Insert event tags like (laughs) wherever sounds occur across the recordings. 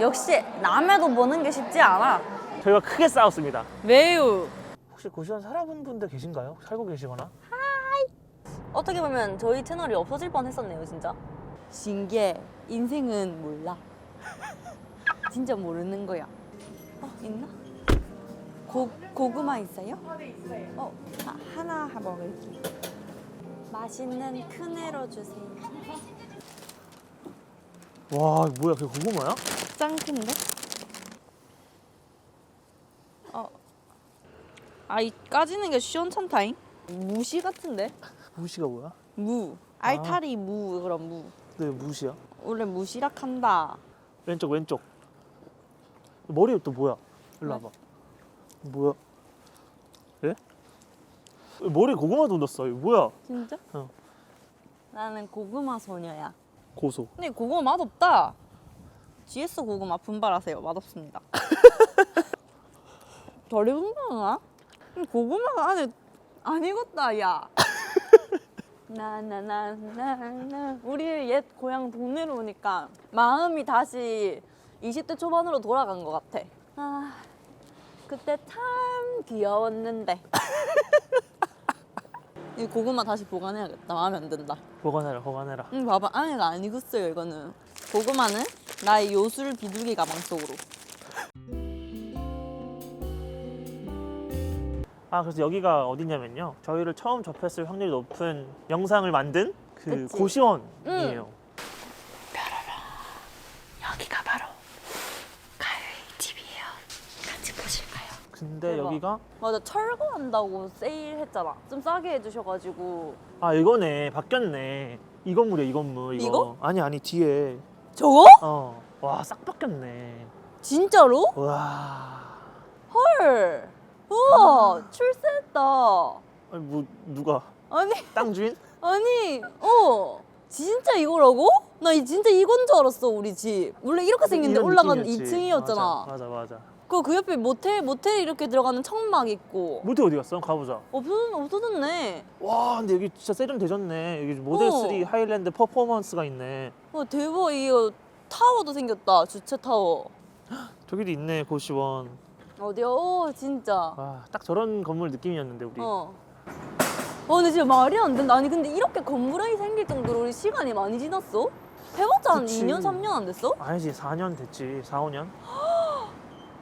역시 남해도 보는 게 쉽지 않아. 저희가 크게 싸웠습니다. 매우. 혹시 고시원 살아본 분들 계신가요? 살고 계시거나? 어떻게 보면 저희 채널이 없어질 뻔했었네요, 진짜. 신기해. 인생은 몰라. (laughs) 진짜 모르는 거야. 어, 있나? 고, 고구마 있어요? 네, 있어요. 어, 하, 하나 먹을게. 맛있는 큰 애로 주세요. 와 뭐야 그게 고구마야? 짱 큰데? 어. 아, 이 까지는 게 시원찮다잉? 무시 같은데? 무시가 뭐야? 무. 알타리 무, 그런 무. 네 무시야? 원래 무시락 한다. 왼쪽 왼쪽 머리 또 뭐야? 일로 와봐 뭐야? 예? 머리에 고구마도 넣었어 이거 뭐야? 진짜? 어. 나는 고구마 소녀야. 고소 근데 고구마 맛없다. GS 고구마 분발하세요. 맛없습니다. (laughs) 덜 익은 거나? 고구마가 안에 안 익었다, 야. (laughs) 나나나나나 우리 옛 고향 동네로 오니까 마음이 다시 20대 초반으로 돌아간 것 같아. 아, 그때 참 귀여웠는데. (laughs) 이 고구마 다시 보관해야겠다. 마음에 안 든다. 보관해라 보관해라 응, 봐봐. 안에가 안 익었어요, 이거는. 고구마는 나의 요술 비둘기 가방 속으로. 아 그래서 여기가 어디냐면요 저희를 처음 접했을 확률이 높은 영상을 만든 그 그치. 고시원이에요 여기가 바로 가요의 집이에요. 같이 보실까요? 근데 대박. 여기가 맞아, 철거한다고 세일했잖아. 좀 싸게 해주셔가지고. 아 이거네 바뀌었네 이 건물이야 이 건물 이거, 이거? 아니 아니 뒤에 저거? 어와 싹 바뀌었네 진짜로? 와 헐. 우와, 출세했다. 아니 뭐 누가 아니, 땅 주인? (laughs) 아니, 어. 진짜 이거라고? 나 이- 진짜 이건 줄 알았어, 우리 집. 원래 이렇게 생긴데 이런 느낌이었지. 2층이었잖아. 맞아 맞아 맞아 그, 그 옆에 모텔, 모텔 이렇게 들어가는 천막 있고. 모텔 어디 갔어? 가보자 없어, 없어졌네. 와 근데 여기 진짜 세련되졌네 여기 모델 어. 3 하이랜드 퍼포먼스가 있네 와, 대박. 이거 타워도 생겼다. 주차 타워. (gasps) 저기도 있네 고시원 어디야? 오, 진짜. 와딱 저런 건물 느낌이었는데 우리 어. 어, 근데 진짜 말이 안 된다. 아니, 근데 이렇게 건물이 생길 정도로 우리 시간이 많이 지났어? 해봤자 한 그치. 2년, 3년 안 됐어? 아니지 4년 됐지 4, 5년 (gasps)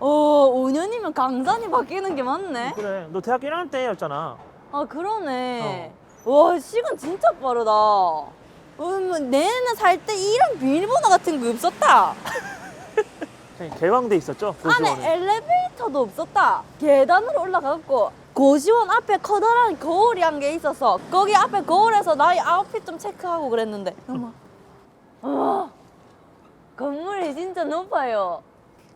어, 5년이면 강산이 바뀌는 게 맞네. 그래 너 대학교 1학년 때였잖아 아, 그러네. 와, 시간 진짜 빠르다. 음, 내는 살 때 이런 비밀번호 같은 거 없었다. 그냥 개방돼 있었죠 안에 고시원은 엘리베이터도 없었다. 계단으로 올라가고 고시원 앞에 커다란 거울이 한개 있었어. 거기 앞에 거울에서 나의 아웃핏 좀 체크하고 그랬는데. 어머. 어. 건물이 진짜 높아요.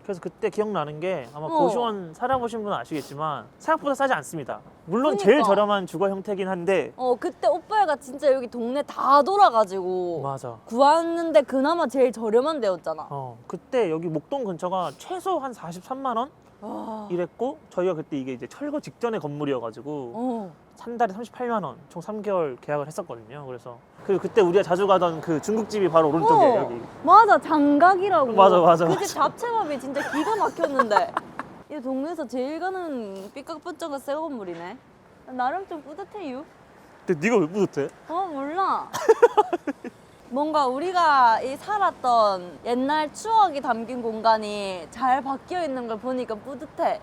그래서 그때 기억나는 게 아마 어. 고시원 살아보신 분은 아시겠지만 생각보다 싸지 않습니다 물론 그니까. 제일 저렴한 주거 형태긴 한데 어 그때 오빠가 진짜 여기 동네 다 돌아가지고 맞아 구하는데 그나마 제일 저렴한 데였잖아. 어 그때 여기 목동 근처가 최소 한 43만 원 와. 이랬고 저희가 그때 이게 이제 철거 직전의 건물이어가지고 어. 한 달에 38만 원, 총 3개월 계약을 했었거든요. 그래서 그 그때 우리가 자주 가던 그 중국집이 바로 오른쪽에 어. 여기. 맞아 장각이라고. 맞아, 맞아, 그집. 잡채밥이 진짜 기가 막혔는데. (laughs) 이 동네에서 제일 가는 삐깍뻔쩍한 새 건물이네. 나름 좀 뿌듯해요. 근데 네가 왜 뿌듯해? 어 몰라. (laughs) 뭔가 우리가 이 살았던 옛날 추억이 담긴 공간이 잘 바뀌어 있는 걸 보니까 뿌듯해.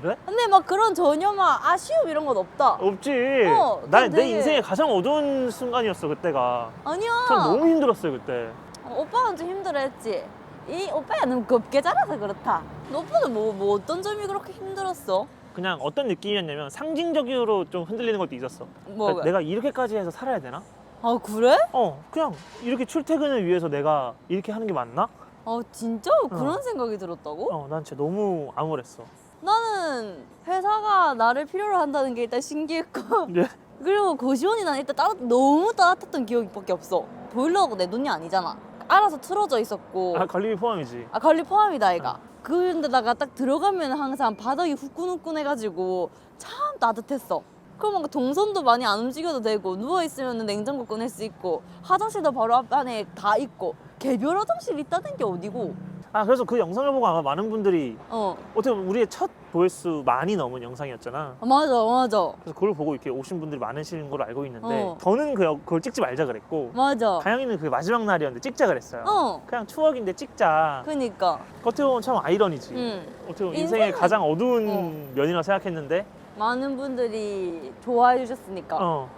그래? 근데 막 그런 전혀 막 아쉬움 이런 건 없다. 없지. 어, 나, 좀내 되게- 인생의 가장 어두운 순간이었어 그때가. 아니야. 전 너무 힘들었어요 그때. 어, 오빠는 좀 힘들어했지. 이 오빠야 너무 곱게 자라서 그렇다. 너 오빠는 뭐, 뭐 어떤 점이 그렇게 힘들었어? 그냥 어떤 느낌이었냐면 상징적으로 좀 흔들리는 것도 있었어. 뭐? 그러니까 내가 이렇게까지 해서 살아야 되나? 아 그래? 어, 그냥 이렇게 출퇴근을 위해서 내가 이렇게 하는 게 맞나? 아 진짜 그런 생각이 들었다고? 어, 난 진짜 너무 암울했어. 나는 회사가 나를 필요로 한다는 게 일단 신기했고 네. (laughs) 그리고 고시원이 난 일단 따, 너무 따뜻했던 기억밖에 없어. 보일러가 내 돈이 아니잖아. 알아서 틀어져 있었고 아, 관리비 포함이지. 아 관리 포함이다 아이가 그런데다가 딱 들어가면 항상 바닥이 후끈후끈해가지고 참 따뜻했어 그럼 뭔가 동선도 많이 안 움직여도 되고 누워있으면 냉장고 꺼낼 수 있고 화장실도 바로 앞 안에 다 있고 개별 화장실 있다는 게 어디고 아 그래서 그 영상을 보고 아마 많은 분들이 어 어떻게 보면 우리의 첫 조회수 많이 넘은 영상이었잖아. 아, 맞아 맞아 그래서 그걸 보고 이렇게 오신 분들이 많으신 걸로 알고 있는데 어. 저는 그, 영- 그걸 찍지 말자 그랬고 맞아 가영이는 그 마지막 날이었는데 찍자 그랬어요. 어 그냥 추억인데 찍자. 그니까 어떻게 보면 참 아이러니지. 응 어떻게 보면 인생은- 인생의 가장 어두운 어. 면이라 생각했는데 많은 분들이 좋아해 주셨으니까 어.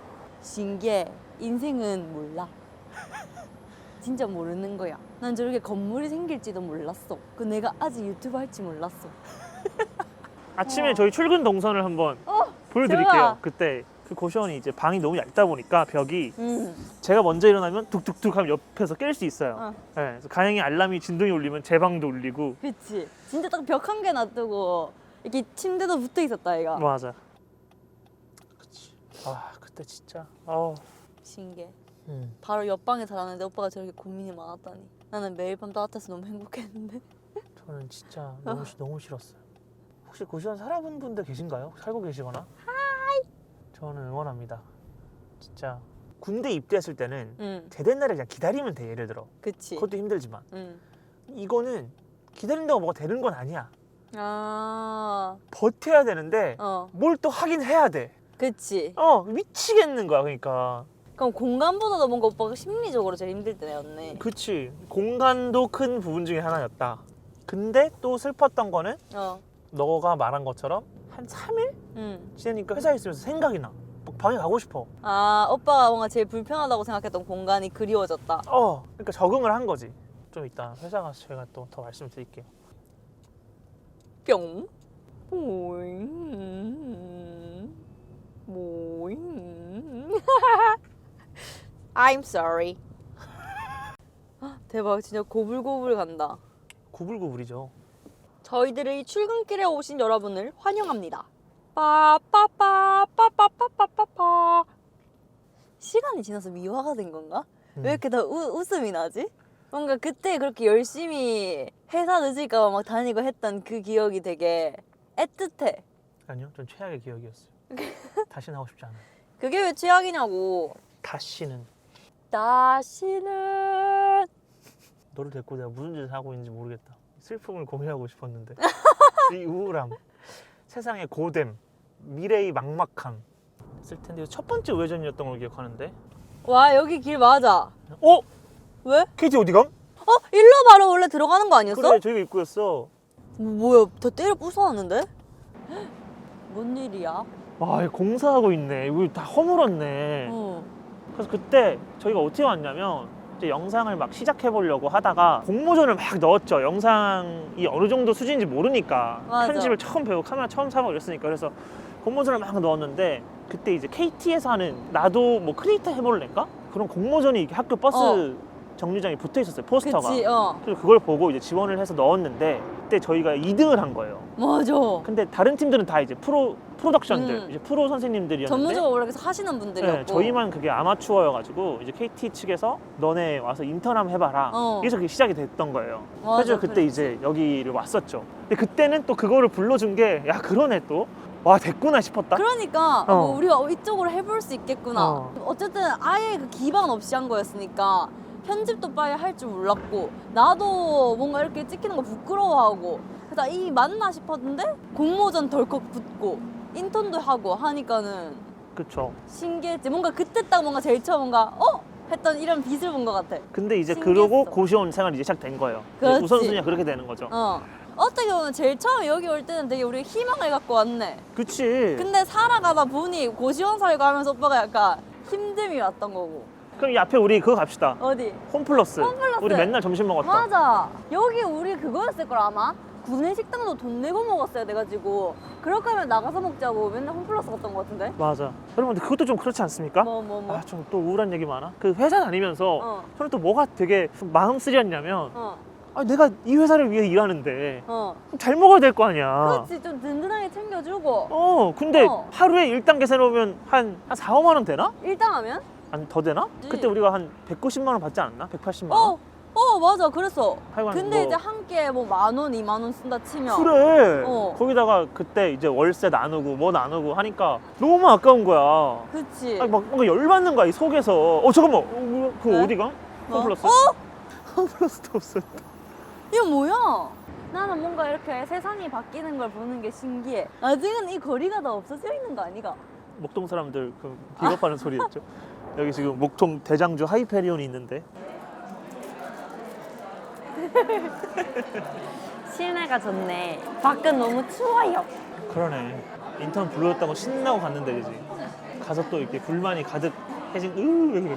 신기해 인생은 몰라 (laughs) 진짜 모르는 거야 난 저렇게 건물이 생길지도 몰랐어 그 내가 아직 유튜브 할지 몰랐어 (laughs) 아침에 어. 저희 출근 동선을 한번 어 보여드릴게요. 좋아. 그때 그 고시원이 이제 방이 너무 얇다 보니까 벽이 응. 제가 먼저 일어나면 툭툭툭 하면 옆에서 깰 수 있어요. 어. 네, 그래서 가영이 알람이 진동이 울리면 제 방도 울리고 그치 진짜 딱 벽 한 개 놔두고 이렇게 침대도 붙어 있었다 얘가 맞아. 그치. 아 그때 진짜. 어. 신기해 음. 바로 옆방에 살았는데 오빠가 저렇게 고민이 많았다니 나는 매일 밤 따뜻해서 너무 행복했는데 (laughs) 저는 진짜 너무 시- 너무 싫었어요. 혹시 고시원 살아본 분들 계신가요? 살고 계시거나? 하이. 저는 응원합니다. 진짜 군대 입대했을 때는 응 제된 날에 그냥 기다리면 돼 예를 들어. 그치 그것도 힘들지만 응. 이거는 기다린다고 뭐가 되는 건 아니야. 아, 버텨야 되는데 어, 뭘 또 하긴 해야 돼. 그치. 어 미치겠는 거야 그러니까. 그럼 공간보다도 뭔가 오빠가 심리적으로 제일 힘들 때였네. 그치 공간도 큰 부분 중에 하나였다. 근데 또 슬펐던 거는 어, 너가 말한 것처럼 한 3일 응. 지내니까 회사에 있으면서 생각이 나. 막 방에 가고 싶어. 아, 오빠가 뭔가 제일 불편하다고 생각했던 공간이 그리워졌다. 어, 그러니까 적응을 한 거지. 좀 이따 회사 가서 제가 또 더 말씀드릴게요. 뿅. 보잉. 보잉. (laughs) I'm sorry. 대박 진짜 고불고불 간다. 구불구불이죠. 저희들의 출근길에 오신 여러분을 환영합니다. 빠빠빠 빠빠빠빠빠빠 시간이 지나서 미화가 된 건가? 왜 음. 이렇게 다 우, 웃음이 나지? 뭔가 그때 그렇게 열심히 회사 늦을까봐 막 다니고 했던 그 기억이 되게 애틋해. 아니요, 전 최악의 기억이었어요. (laughs) 다시는 하고 싶지 않아요. 그게 왜 최악이냐고. 다시는 다시는 너를 데리고 내가 무슨 짓을 하고 있는지 모르겠다. 슬픔을 공유하고 싶었는데 (laughs) 이 우울함, 세상의 고됨, 미래의 막막함 했을 텐데 첫 번째 우회전이었던 걸 기억하는데. 와 여기 길 맞아. 어? 왜? KT 어디 감? 어 일로 바로 원래 들어가는 거 아니었어? 그래, 저희가 입구였어. 뭐, 뭐야 더 때려 부숴놨는데? (gasps) 뭔 일이야? 와, 이거 공사하고 있네. 이거 다 허물었네. 어. 그래서 그때 저희가 어떻게 왔냐면 이제 영상을 막 시작해 보려고 하다가 공모전을 막 넣었죠. 영상이 어느 정도 수준인지 모르니까 맞아. 편집을 처음 배우고 카메라 처음 사고 이랬으니까 그래서 공모전을 막 넣었는데 그때 이제 KT에서 하는 나도 뭐 크리에이터 해볼래인가 그런 공모전이 이렇게 학교 버스 어. 정류장에 붙어 있었어요 포스터가. 그치 어 그래서 그걸 보고 이제 지원을 해서 넣었는데 그때 저희가 2등을 한 거예요. 맞아. 근데 다른 팀들은 다 이제 프로 프로덕션들 음. 이제 프로 선생님들이었는데 전문적으로 원래 계속 하시는 분들이었고. 네, 저희만 그게 아마추어여가지고 이제 KT 측에서 너네 와서 인턴 한번 해봐라. 어. 그래서 그게 시작이 됐던 거예요. 맞아, 그래서 그때 그랬지. 이제 여기를 왔었죠. 근데 그때는 또 그거를 불러준 게 야 그러네 또. 와 됐구나 싶었다. 그러니까 어. 뭐 우리가 이쪽으로 해볼 수 있겠구나. 어. 어. 쨌든 아예 그 기반 없이 한 거였으니까 편집도 빨리 할 줄 몰랐고 나도 뭔가 이렇게 찍히는 거 부끄러워하고 그래서 이 맞나 싶었는데 공모전 덜컥 붙고 인턴도 하고 하니까는 그쵸. 신기했지. 뭔가 그때 딱 뭔가 제일 처음 뭔가 어 했던 이런 빛을 본 것 같아. 근데 이제 신기했어. 그러고 고시원 생활이 이제 시작된 거예요. 이제 그렇지. 우선순위가 그렇게 되는 거죠. 어. 어떻게 보면 제일 처음에 여기 올 때는 되게 우리 희망을 갖고 왔네. 그치. 근데 살아가다 보니 고시원 살고 하면서 오빠가 약간 힘듦이 왔던 거고. 그럼 이 앞에 우리 그거 갑시다. 어디? 홈플러스. 홈플러스. 우리 맨날 점심 먹었던. 맞아. 여기 우리 그거였을 걸 아마. 구내 식당도 돈 내고 먹었어야 돼가지고 그럴 거면 나가서 먹자고 맨날 홈플러스 갔던 것 같은데. 맞아. 여러분 근데 그것도 좀 그렇지 않습니까? 뭐 뭐 뭐. 아 좀 또 우울한 얘기 많아. 그 회사 다니면서 어. 저는 또 뭐가 되게 마음 쓰렸냐면 어. 아, 내가 이 회사를 위해 일하는데 어. 잘 먹어야 될 거 아니야. 그렇지 좀 든든하게 챙겨주고 어, 근데 어. 하루에 일당 계산해보면 한, 한 4, 5만 원 되나? 일당 하면? 아니, 더 되나? 네. 그때 우리가 한 190만 원 받지 않았나? 180만 원? 어. 어 맞아 그랬어. 하여간 근데 뭐- 이제 한 끼에 뭐만 원, 이만 원 쓴다 치면 그래. 어. 거기다가 그때 이제 월세 나누고 뭐 나누고 하니까 너무 아까운 거야. 그치. 아니, 막 뭔가 열받는 거야, 이 속에서. 어, 잠깐만. 어, 그거 왜? 어디가? 뭐? 홈플러스? 어? 홈플러스도 없어. 이거 뭐야? 나는 뭔가 이렇게 세상이 바뀌는 걸 보는 게 신기해. 아직은 이 거리가 다 없어져 있는 거 아니가? 목동 사람들 그 비겁하는 (laughs) 소리였죠. 여기 지금 목동 대장주 하이페리온이 있는데 (laughs) 실내가 좋네. 밖은 너무 추워요. 그러네. 인턴 불렀다고 신나고 갔는데 그지. 가서 또 이렇게 불만이 가득 해진 으왜 그래?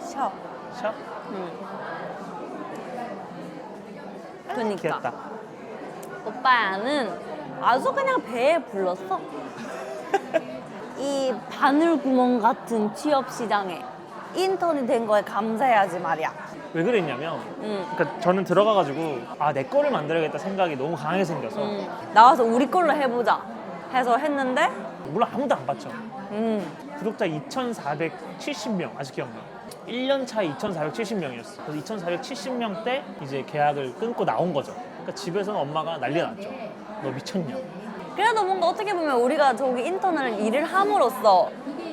셔. 샵 응. 그니까. 귀엽다. 오빠는 아주 그냥 배에 불렀어. 이 바늘구멍 같은 취업 시장에 인턴이 된 거에 감사해야지 말이야. 왜 그랬냐면 응. 그러니까 저는 들어가가지고 아 내 거를 만들어야겠다 생각이 너무 강하게 생겨서 응. 나와서 우리 걸로 해보자 해서 했는데, 물론 아무도 안 봤죠. 음, 구독자 2,470명 아직 기억나. 1년 차에 2,470명이었어. 그래서 2,470명 때 이제 계약을 끊고 나온 거죠. 그러니까 집에서는 엄마가 난리가 났죠. 너 미쳤냐? 그래도 뭔가 어떻게 보면 우리가 저기 인턴을 일을 함으로써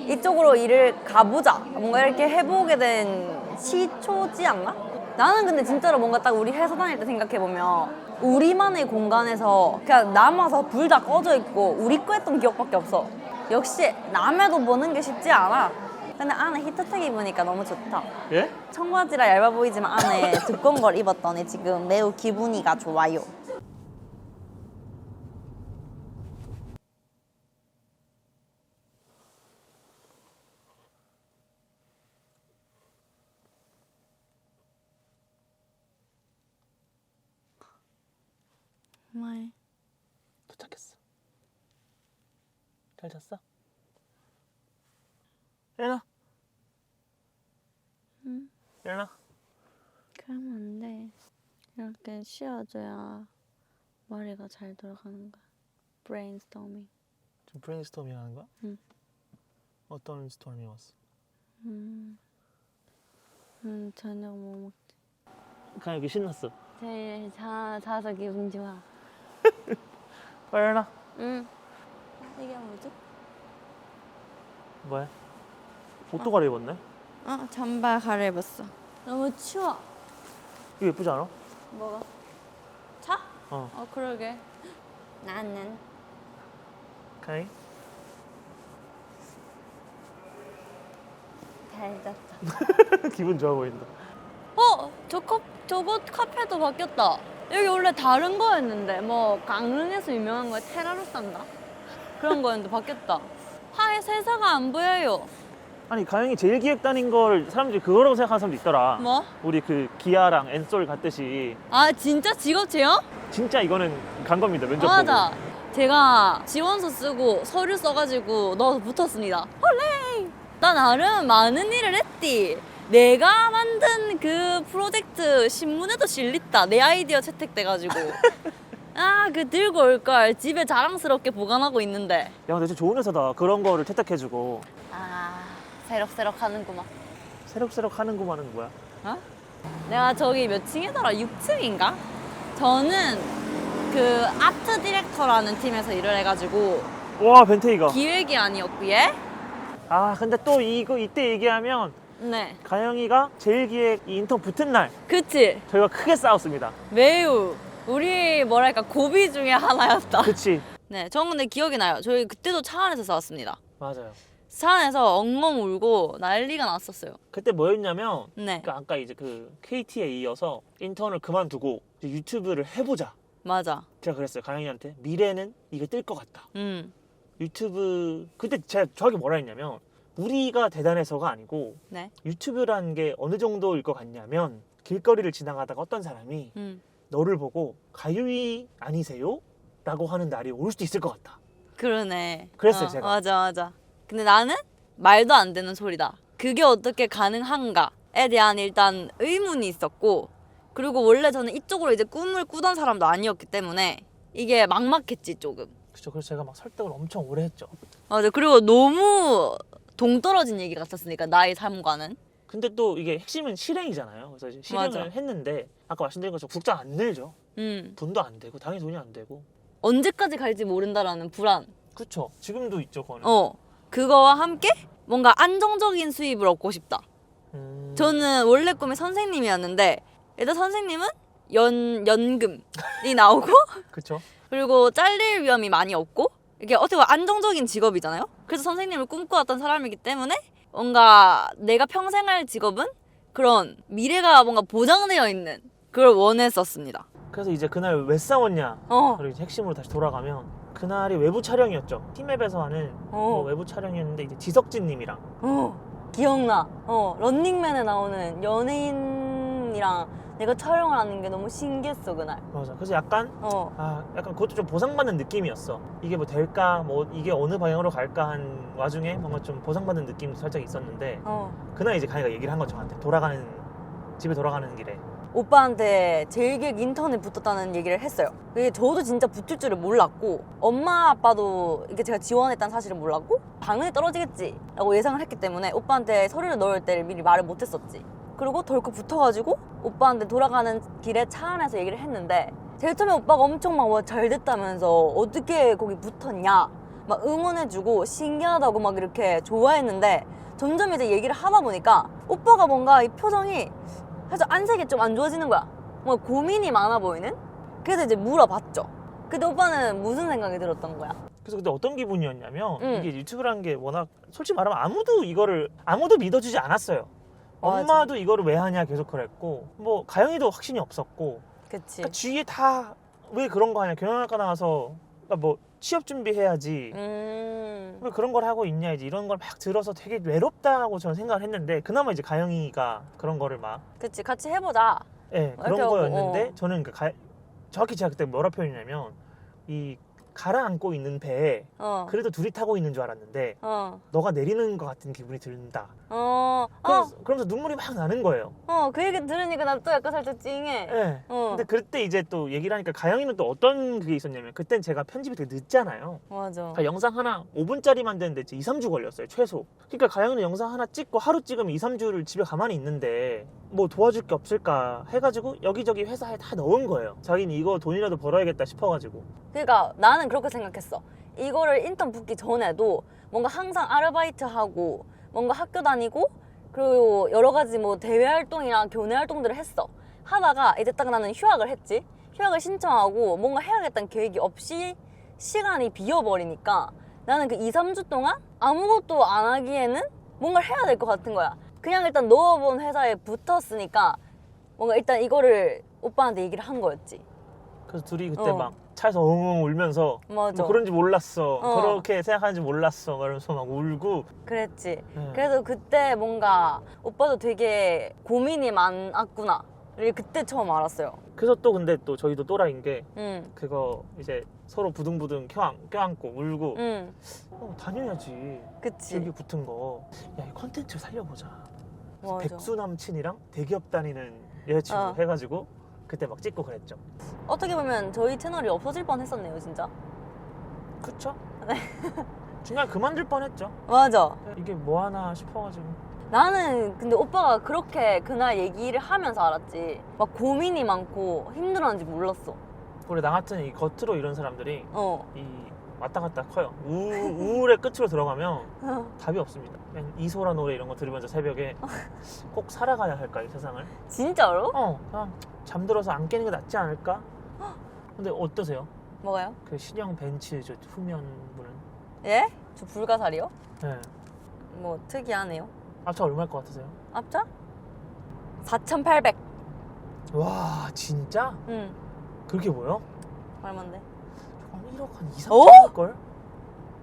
이쪽으로 일을 가보자. 뭔가 이렇게 해보게 된 시초지 않나? 나는 근데 진짜로 뭔가 딱 우리 회사 다닐 때 생각해보면 우리만의 공간에서 그냥 남아서 불 다 꺼져 있고 우리 거 했던 기억밖에 없어. 역시 남의 도 보는 게 쉽지 않아. 근데 안에 히트텍 입으니까 너무 좋다. 예? 청바지라 얇아 보이지만 안에 두꺼운 걸 입었더니 지금 매우 기분이가 좋아요 정말 도착했어. 잘 잤어? 일어나. 응. 일어나. 그러면 안 돼. 이렇게 쉬어줘야 머리가 잘 돌아가는 거야. 브레인스토밍. 지금 브레인스토밍 하는 거야? 응. 어떤 스토밍이 왔어? 음. 음, 저녁 뭐 먹지? 그냥 여기 신났어. 제일 자, 자서 기분 좋아. 빨리 일어나. 응. 이게 뭐지? 뭐야? 옷도 갈아입었네? 어, 잠바 갈아입었어. 너무 추워. 이거 예쁘지 않아? 뭐가? 차? 어. 어, 그러게. 나는? 잘 잤다. (laughs) 기분 좋아 보인다. 어, 저 컵, 저곳 카페도 바뀌었다. 여기 원래 다른 거였는데, 뭐, 강릉에서 유명한 거에 테라로사인가? 그런 거였는데 바뀌었다. 하에 세사가 안 보여요. 아니 가영이 제일 기획단인 걸 사람들이 그거라고 생각하는 사람도 있더라. 뭐? 우리 그 기아랑 엔솔 갔듯이 아, 진짜 직업 체험? 진짜 이거는 간 겁니다 면접 맞아. 제가 지원서 쓰고 서류 써가지고 넣어서 붙었습니다. 헐레! 나 나름 많은 일을 했디. 내가 만든 그 프로젝트 신문에도 실렸다. 내 아이디어 채택돼가지고. (laughs) 아, 그 들고 올 걸 집에 자랑스럽게 보관하고 있는데. 보고. 야 근데 진짜 좋은 회사다. 그런 거를 채택해주고 아, 새록새록 하는구만. 새록새록 하는구만은 뭐야? 어? 내가 저기 몇 층이더라? 6층인가? 저는 그 아트 디렉터라는 팀에서 일을 해가지고 와 벤테이가. 기획이 아니었고요. 아 근데 또 이거 이때 얘기하면 네. 가영이가 제일 기획 이 인턴 붙은 날 그치? 저희가 크게 싸웠습니다. 매우 우리 뭐랄까 고비 중에 하나였다. 그치? 네, 저는 근데 기억이 나요. 저희 그때도 차 안에서 싸웠습니다. 맞아요. 차 안에서 엉엉 울고 난리가 났었어요. 그때 뭐였냐면 네, 그 아까 이제 그 KT에 이어서 인턴을 그만두고 이제 유튜브를 해보자. 맞아. 제가 그랬어요 가영이한테 미래는 이거 뜰것 같다. 음, 유튜브 그때 제가 정확히 뭐라 했냐면 우리가 대단해서가 아니고 네, 유튜브라는 게 어느 정도일 것 같냐면 길거리를 지나가다가 어떤 사람이 음, 너를 보고 가유이 아니세요? 라고 하는 날이 올 수도 있을 것 같다. 그러네. 그랬어요, 어, 제가. 맞아, 맞아. 근데 나는 말도 안 되는 소리다. 그게 어떻게 가능한가에 대한 일단 의문이 있었고, 그리고 원래 저는 이쪽으로 이제 꿈을 꾸던 사람도 아니었기 때문에 이게 막막했지 조금. 그렇죠. 그래서 제가 막 설득을 엄청 오래 했죠. 맞아. 그리고 너무 동떨어진 얘기 같았으니까 나의 삶과는. 근데 또 이게 핵심은 실행이잖아요. 그래서 이제 실행을 맞아. 했는데 아까 말씀드린 것처럼 국장 안 늘죠. 음. 돈도 안 되고 당연히 돈이 안 되고. 언제까지 갈지 모른다라는 불안. 그렇죠. 지금도 있죠. 그거는. 어. 그거와 함께 뭔가 안정적인 수입을 얻고 싶다. 음, 저는 원래 꿈이 선생님이었는데 일단 선생님은 연 연금이 나오고 (laughs) 그쵸? 그리고 잘릴 위험이 많이 없고 이게 어떻게 보면 안정적인 직업이잖아요. 그래서 선생님을 꿈꿔왔던 사람이기 때문에 뭔가 내가 평생 할 직업은 그런 미래가 뭔가 보장되어 있는 그걸 원했었습니다. 그래서 이제 그날 왜 싸웠냐 어, 그리고 이제 핵심으로 다시 돌아가면 그날이 외부 촬영이었죠. 팀앱에서 하는 뭐 어, 외부 촬영이었는데 이제 지석진 님이랑. 어, 기억나. 어, 런닝맨에 나오는 연예인이랑 내가 촬영을 하는 게 너무 신기했어 그날. 맞아. 그래서 약간 어, 아 약간 그것도 좀 보상받는 느낌이었어. 이게 뭐 될까? 뭐 이게 어느 방향으로 갈까? 한 와중에 뭔가 좀 보상받는 느낌도 살짝 있었는데 어. 그날 이제 가희가 얘기를 한거 저한테. 돌아가는 집에 돌아가는 길에 오빠한테 제일기획 인턴에 붙었다는 얘기를 했어요. 그게 저도 진짜 붙을 줄을 몰랐고 엄마 아빠도 이게 제가 지원했다는 사실을 몰랐고 당연히 떨어지겠지라고 예상을 했기 때문에 오빠한테 서류를 넣을 때를 미리 말을 못했었지. 그리고 덜컥 붙어가지고 오빠한테 돌아가는 길에 차 안에서 얘기를 했는데 제일 처음에 오빠가 엄청 막 와, 잘 됐다면서 어떻게 거기 붙었냐 막 응원해주고 신기하다고 막 이렇게 좋아했는데 점점 이제 얘기를 하다 보니까 오빠가 뭔가 이 표정이 살짝 안색이 좀 안 좋아지는 거야. 뭔가 고민이 많아 보이는? 그래서 이제 물어봤죠. 근데 오빠는 무슨 생각이 들었던 거야? 그래서 그때 어떤 기분이었냐면 응. 이게 유튜브라는 게 워낙 솔직히 말하면 아무도 이거를 아무도 믿어주지 않았어요 맞아. 엄마도 이거를 왜 하냐 계속 그랬고 뭐 가영이도 확신이 없었고 그치. 그러니까 주위에 다 왜 그런 거 하냐 경영학과 나와서 그러니까 뭐 취업 준비해야지 음. 왜 그런 걸 하고 있냐 이제 이런 걸 막 들어서 되게 외롭다고 저는 생각을 했는데 그나마 이제 가영이가 그런 거를 막 그치. 같이 해보자. 예, 이렇게 그런 하고, 거였는데 어. 저는 그 가, 정확히 제가 그때 뭐라 표현했냐면 이 가라앉고 있는 배에 어. 그래도 둘이 타고 있는 줄 알았는데 어. 너가 내리는 것 같은 기분이 든다. 어. 어. 그러면서, 그러면서 눈물이 막 나는 거예요. 어. 그 얘기 들으니까 나 또 약간 살짝 찡해. 예. 어. 근데 그때 이제 또 얘기를 하니까 가영이는 또 어떤 그게 있었냐면 그땐 제가 편집이 되게 늦잖아요. 맞아. 그러니까 영상 하나 5분짜리 만드는데 이제 2, 3주 걸렸어요 최소. 그러니까 가영이는 영상 하나 찍고 하루 찍으면 2, 3주를 집에 가만히 있는데 뭐 도와줄 게 없을까 해가지고 여기저기 회사에 다 넣은 거예요. 자기는 이거 돈이라도 벌어야겠다 싶어가지고. 그러니까 나는 그렇게 생각했어. 이거를 인턴 붙기 전에도 뭔가 항상 아르바이트 하고 뭔가 학교 다니고 그리고 여러 가지 뭐 대외 활동이나 교내 활동들을 했어. 하다가 이제 딱 나는 휴학을 했지. 휴학을 신청하고 뭔가 해야겠다는 계획이 없이 시간이 비어버리니까 나는 그 2, 3주 동안 아무것도 안 하기에는 뭔가를 해야 될 것 같은 거야. 그냥 일단 넣어본 회사에 붙었으니까 뭔가 일단 이거를 오빠한테 얘기를 한 거였지. 그래서 둘이 그때 어. 막 차에서 엉엉 울면서 맞아. 뭐 그런지 몰랐어. 어. 그렇게 생각하는지 몰랐어. 그러면서 막 울고. 그랬지. 네. 그래서 그때 뭔가 오빠도 되게 고민이 많았구나 를 그때 처음 알았어요. 그래서 또 근데 또 저희도 또라이인 게 응, 그거 이제 서로 부둥부둥 껴안, 껴안고 울고 응, 어, 다녀야지. 그치. 여기 붙은 거. 야, 이 컨텐츠 살려보자. 그래서 맞아. 백수 남친이랑 대기업 다니는 여자친구 어. 해가지고 그때 막 찍고 그랬죠. 어떻게 보면 저희 채널이 없어질 뻔 했었네요, 진짜. 그쵸? (laughs) 중간 에 그만둘 뻔했죠. 맞아. 이게 뭐 하나 싶어가지고. 나는 근데 오빠가 그렇게 그날 얘기를 하면서 알았지. 막 고민이 많고 힘들었는지 몰랐어. 우리 나 같은 이 겉으로 이런 사람들이 어. 이 왔다 갔다 커요. 우, 우울의 끝으로 들어가면 (laughs) 답이 없습니다. 그냥 이소라 노래 이런 거 들으면서 새벽에 (laughs) 꼭 살아가야 할까 이 세상을? 진짜로? 어, 그냥 잠들어서 안 깨는 게 낫지 않을까? 근데 어떠세요? 뭐가요? 그 신형 벤츠 저 후면 분은? 예? 저 불가사리요? 네. 뭐 특이하네요. 앞차 얼마일 것 같으세요? 앞자? 4,800. 와 진짜? 응. 그렇게 보여? 얼만데? 한 1억 한 2, 3천 어? 할걸?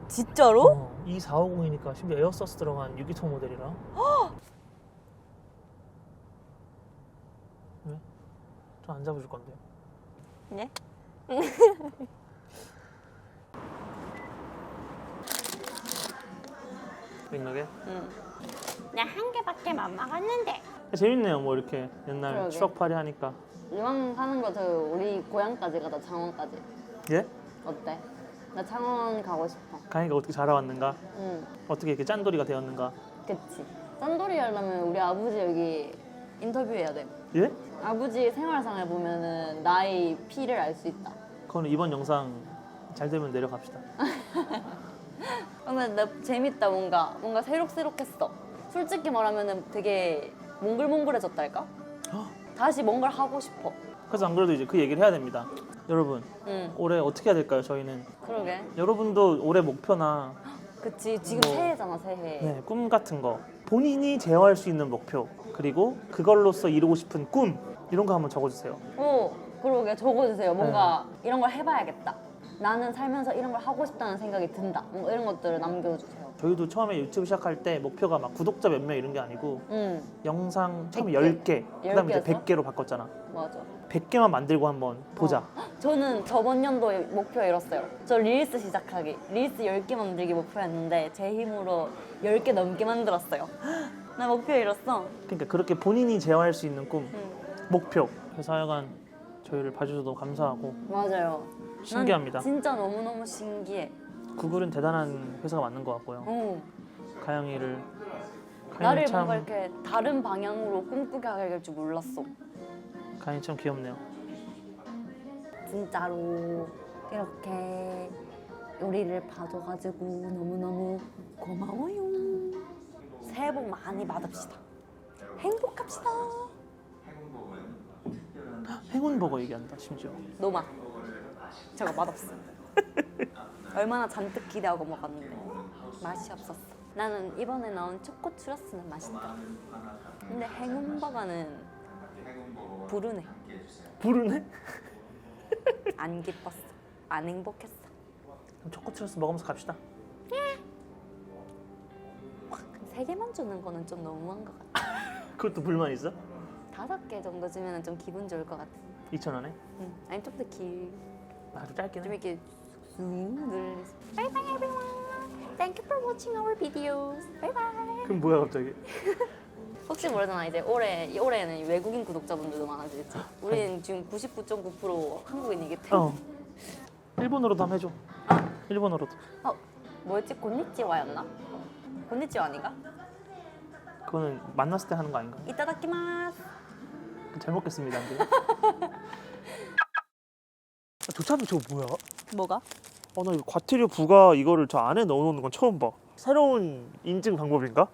진짜로? 어, 2450이니까 심지어 에어서스 들어간 6기통 모델이라 저안 잡아줄 건데요 (laughs) 예? 맥락에? 응. 그냥 한 개밖에 못 먹었는데 재밌네요 뭐 이렇게 옛날 그러게. 추억팔이 하니까 이왕 사는 거 저 우리 고향까지 가자 창원까지 예? 어때? 나 창원 가고 싶어 가희가 어떻게 자라왔는가 응 어떻게 이렇게 짠돌이가 되었는가 그치 짠돌이 하려면 우리 아버지 여기 인터뷰해야 돼 예? 아버지 생활상을 보면은 나의 피를 알 수 있다 그거는 이번 영상 잘 되면 내려갑시다 (laughs) 근데 나 재밌다 뭔가 뭔가 새록새록했어 솔직히 말하면은 되게 몽글몽글해졌달까? (gasps) 다시 뭔가를 하고 싶어. 그래서 안 그래도 이제 그 얘기를 해야 됩니다. 여러분 응, 올해 어떻게 해야 될까요? 저희는 그러게. 여러분도 올해 목표나 (gasps) 그치, 지금 뭐, 새해잖아, 새해. 네, 꿈 같은 거 본인이 제어할 수 있는 목표 그리고 그걸로써 이루고 싶은 꿈 이런 거 한번 적어주세요. 오, 그러게 적어주세요. 뭔가 이런 걸 해봐야겠다. 나는 살면서 이런 걸 하고 싶다는 생각이 든다. 뭔가 이런 것들을 남겨주세요. 저희도 처음에 유튜브 시작할 때 목표가 막 구독자 몇 명 이런 게 아니고 응, 영상 100 10개, 그다음에 이제 10 개 였어? 100개로 바꿨잖아. 맞아. 100개만 만들고 한번 보자. (gasps) 저는 저번 연도에 목표 이뤘어요. 저 릴스 시작하기. 릴스 10개 만들기 목표였는데 제 힘으로 10개 넘게 만들었어요. (gasps) 나 목표 이뤘어. 그러니까 그렇게 본인이 제어할 수 있는 꿈, 응, 목표. 그래서 하여간 저희를 봐주셔서 감사하고 맞아요. 신기합니다. 난 진짜 너무너무 신기해. 구글은 대단한 회사가 맞는 것 같고요. 어, 가영이를 나를 가영이 참 뭔가 이렇게 다른 방향으로 꿈꾸게 하게 될줄 몰랐어. 가영이 참 귀엽네요. 진짜로 이렇게 우리를 봐줘가지고 너무너무 고마워요. 새해 복 많이 받읍시다. 행복합시다. 행운 버거 얘기한다 심지어. 노마. 저거 맛없어. (laughs) 얼마나 잔뜩 기대하고 먹었는데 맛이 없었어. 나는 이번에 나온 초코 추러스는 맛있더라. 근데 행운버거는 부르네. 부르네? (laughs) 안 기뻤어. 안 행복했어. 그럼 초코트러스 먹으면서 갑시다. 세 개만 주는 거는 좀 너무한 것 같아. (laughs) 그것도 불만 있어? 다섯 개 정도 주면 좀 기분 좋을 것 같아. 2천 원에? 응. 아니 좀 더 길. 아주 짧긴 좀 해. 이렇게 쑥 늘. Bye bye everyone. Thank you for watching our videos. Bye bye. 그럼 뭐야 갑자기? (laughs) 혹시 모르잖아 이제 올해 이 올해는 외국인 구독자분들도 많아지겠지. 우리는 지금 99.9% 한국인이기 때문에. 어. 일본어로도 한번 해줘. 일본어로도. 어. 뭐였지? 곤니찌와였나? 곤니찌와 아닌가? 그거는 만났을 때 하는 거 아닌가? 이따다키마스. 잘 먹겠습니다. 안 돼? (laughs) 도차비 저거 뭐야? 뭐가? 어, 나 이거 과태료 부가 이거를 저 안에 넣어놓는 건 처음 봐. 새로운 인증 방법인가?